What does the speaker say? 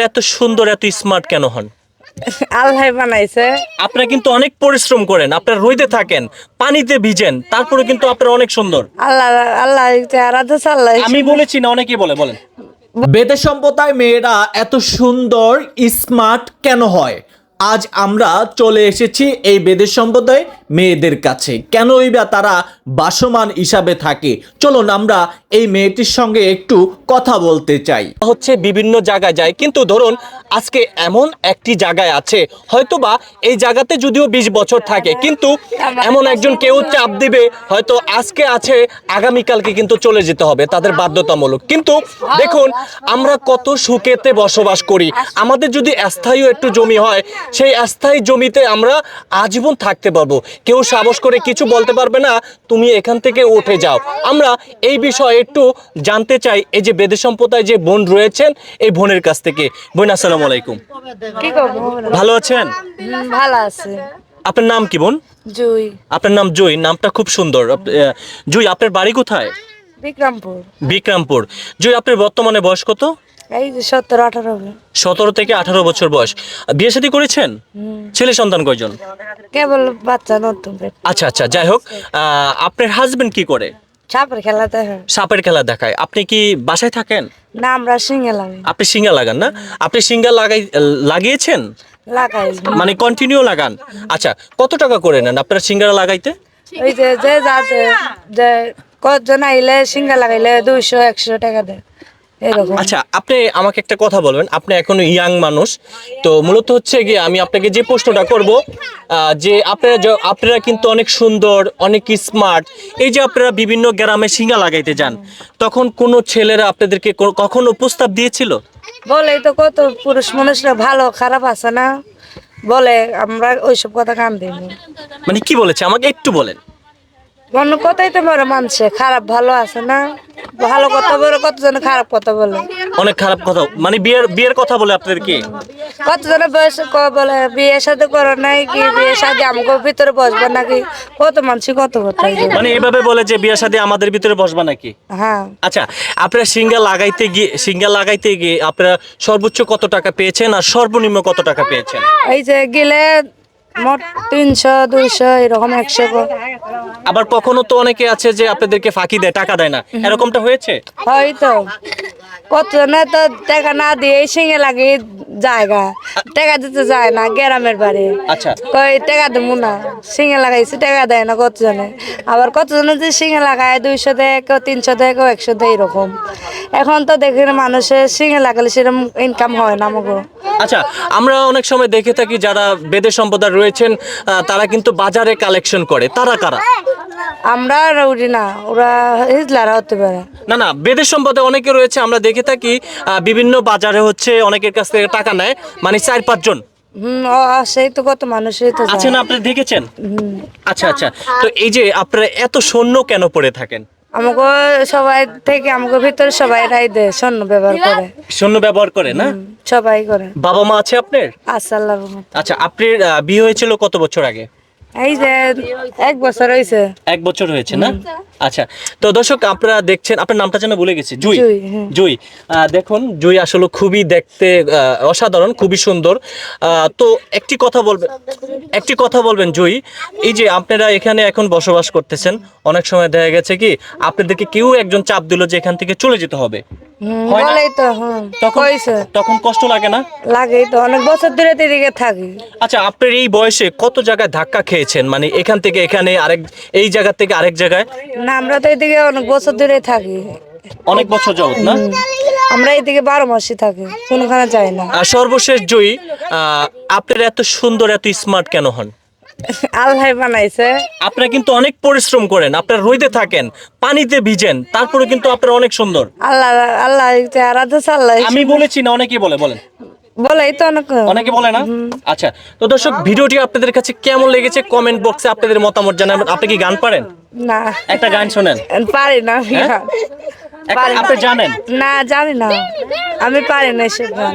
এত সুন্দর এত স্মার্ট কেন হন? আল্লাহ বানাইছে। আপনারা কিন্তু অনেক পরিশ্রম করেন আপনারা রইতে থাকেন পানিতে ভিজেন তারপরে কিন্তু আপনারা অনেক সুন্দর। আল্লাহ আল্লাহ আল্লাহ আমি বলেছি না অনেকেই বলে বলেন। বেদে সম্প্রদায় মেয়েরা এত সুন্দর স্মার্ট কেন হয়? আজ আমরা চলে এসেছি এই বেদের সম্প্রদায় মেয়েদের কাছে। কেনই বা তারা বাসমান হিসাবে থাকে? চলুন আমরা এই মেয়েটির সঙ্গে একটু কথা বলতে চাই। হচ্ছে বিভিন্ন জায়গায় যায়, কিন্তু ধরুন আজকে এমন একটি জায়গায় আছে, হয়তোবা এই জায়গাতে যদিও বিশ বছর থাকে, কিন্তু এমন একজন কেউ চাপ দিবে, হয়তো আজকে আছে, আগামীকালকে কিন্তু চলে যেতে হবে, তাদের বাধ্যতামূলক। কিন্তু দেখুন, আমরা কত সুখেতে বসবাস করি। আমাদের যদি স্থায়ী একটু জমি হয়, সেই স্থায়ী জমিতে আমরা আজীবন থাকতে পারব। কেউ সাহস করে কিছু বলতে পারবে না তুমি এখান থেকে উঠে যাও। আমরা এই বিষয়ে একটু জানতে চাই এই যে বেদে সম্প্রদায় যে বোন রয়েছেন এই বোনের কাছ থেকে। বোন আসসালামু আলাইকুম। ভালো আছেন? ভালো আছে। আপনার নাম কি বোন? জুই। আপনার নাম জুই নামটা খুব সুন্দর। জুই আপনার বাড়ি কোথায়? বিক্রমপুর। বিক্রমপুর। জুই আপনার বর্তমানে বয়স কত? এই যে সত্তর আঠারো সতেরো থেকে আঠারো বছর বয়স। বিয়ে শাদী করেছেন? ছেলে সন্তান কয়জন? কেবল বাচ্চা নতুন আচ্ছা আচ্ছা যাই হোক আহ, আপনার হাজবেন্ড কি করে? সাপের খেলা দেখে সাপের খেলা দেখায়। আপনি কি বাসায় থাকেন? না আমরা সিঙ্গে লাগে আপনি সিঙ্গা লাগান না? আপনি সিঙ্গা লাগাই লাগিয়েছেন? লাগাই। মানে কন্টিনিউ লাগান? আচ্ছা কত টাকা করে নেন আপনারা সিঙ্গারা লাগাইতে? ওই যে যে যাতে যে কতজন আইলে সিঙ্গা লাগাইলে দুইশো একশো টাকা দেয়। আচ্ছা আপনি আমাকে একটা কথা বলবেন। আপনি এখন ইয়াং মানুষ তো মূলত হচ্ছে গিয়ে আমি আপনাকে যে প্রশ্নটা করব যে আপনারা য- আপনারা কিন্তু অনেক সুন্দর অনেক স্মার্ট। এই যে আপনারা বিভিন্ন গ্রামে সিঙ্গা লাগাইতে যান তখন কোনো ছেলেরা আপনাদেরকে কখনো প্রস্তাব দিয়েছিল? বলে তো কত পুরুষ মানুষরা ভালো খারাপ আছে না? বলে আমরা ওইসব কথা কান দিই মানে কি বলেছে? আমাকে একটু বলেন। অন্য কথাই তো মানছে খারাপ ভালো আছে না? ভালো কথা বলে কতজন খারাপ কথা বলে? অনেক খারাপ কথা। মানে বিয়ের বিয়ের কথা বলে আপনাদেরকে কতজনের বয়স ক- বলে? বিয়ে সাথে করো নাই কি? বিয়ে সাথে আমাকে ভিতরে বসবে নাকি? কত মানুষ কত কথা মানে এভাবে বলে যে বিয়ে সাথে আমাদের ভিতরে বসবা নাকি? হ্যাঁ। আচ্ছা আপনারা সিঙ্গা লাগাইতে গিয়ে সিঙ্গা লাগাইতে গিয়ে আপনারা সর্বোচ্চ কত টাকা পেয়েছেন আর সর্বনিম্ন কত টাকা পেয়েছেন? এই যে গেলে মোট তিনশো দুইশো এরকম একশো আবার কখনো তো অনেকে আছে যে আপনাদেরকে ফাঁকি দেয় টাকা দেয় না। এরকমটা হয়েছে? হয়তো। কতজনে তো টাকা না দিয়ে সিঙ্গে লাগে জায়গা টাকা দিতে যায় না গ্রামের বাড়ি। আচ্ছা। কই টাকা দেবো না সিঙ্গে লাগাইছি টাকা দেয় না কতজনে? আবার কতজনে যে সিঙ্গে লাগায় দুইশো দেয় কেউ তিনশো দেয় কেউ একশো দেয় এরকম। এখন তো দেখি মানুষের সিঙ্গে লাগালে সেরকম ইনকাম হয় না আমাকে আচ্ছা আমরা অনেক সময় দেখে থাকি যারা বেদে সম্প্রদায় রয়েছেন তারা কিন্তু বাজারে কালেকশন করে। তারা কারা? আমরা আর না ওরা হিজলারা হতে পারে। না না বেদের সম্পদে অনেকে রয়েছে আমরা দেখে থাকি বিভিন্ন বাজারে হচ্ছে অনেকের কাছ থেকে টাকা নেয় মানে চার পাঁচজন হম সেই তো কত মানুষই তো যায়। আছেন আপনি দেখেছেন? আচ্ছা আচ্ছা তো এই যে আপনারা এত সৈন্য কেন পড়ে থাকেন? আমাকে সবাই থেকে আমাকে ভিতরে সবাই রাই দেয় স্বর্ণ ব্যবহার করে। সৈন্য ব্যবহার করে না? সবাই করে। বাবা মা আছে আপনার? আচ্ছা আল্লাহর রহমতে। আচ্ছা আপনার আহ, বিয়ে হয়েছিল কত বছর আগে? এই যে এক বছর হয়েছে। এক বছর হয়েছে না? আচ্ছা তো দর্শক আপনারা দেখছেন আপনার নামটা যেন ভুলে গেছি। জুই? জুই, হ্যাঁ। জুই। আহ, দেখুন জুই আসলে খুবই দেখতে আহ, অসাধারণ খুবই সুন্দর। আহ, তো একটি কথা বলবেন একটি কথা বলবেন জুই। এই যে আপনারা এখানে এখন বসবাস করতেছেন অনেক সময় দেখা গেছে কি আপনাদেরকে কেউ একজন চাপ দিল যে এখান থেকে চলে যেতে হবে? বলেই তো তখন কইছে। তখন কষ্ট লাগে না? লাগেই তো অনেক বছর ধরে এদিকে থাকি। আচ্ছা আপনার এই বয়সে কত জায়গায় ধাক্কা খেয়েছেন? মানে এখান থেকে এখানে আরেক এই জায়গা থেকে আরেক জায়গায়? না আমরা তো এদিকে অনেক বছর ধরে থাকি। অনেক বছর যাবত না? আমরা এদিকে বারো মাসই থাকি কোনখানে যাই না। আর সর্বশেষ জয়ী আহ, আপনারা এত সুন্দর এত স্মার্ট কেন হন? আল্লাহ বানাইছে। আপনারা কিন্তু অনেক পরিশ্রম করেন আপনারা রইতে থাকেন পানিতে ভিজেন তারপরে কিন্তু আপনারা অনেক সুন্দর। আল্লাহ আল্লাহ আরাধা আল্লাহ আমি বলেছি না অনেকেই বলে বলেন। বলেই তো অনেক। অনেকে বলে না? আচ্ছা তো দর্শক ভিডিওটি আপনাদের কাছে কেমন লেগেছে? কমেন্ট বক্সে আপনাদের মতামত জানাবেন। আপনি কি গান পারেন? না। একটা গান শোনেন। পারি না হ্যাঁ? আপনি জানেন? না জানি না। আমি পারি না এসব গান।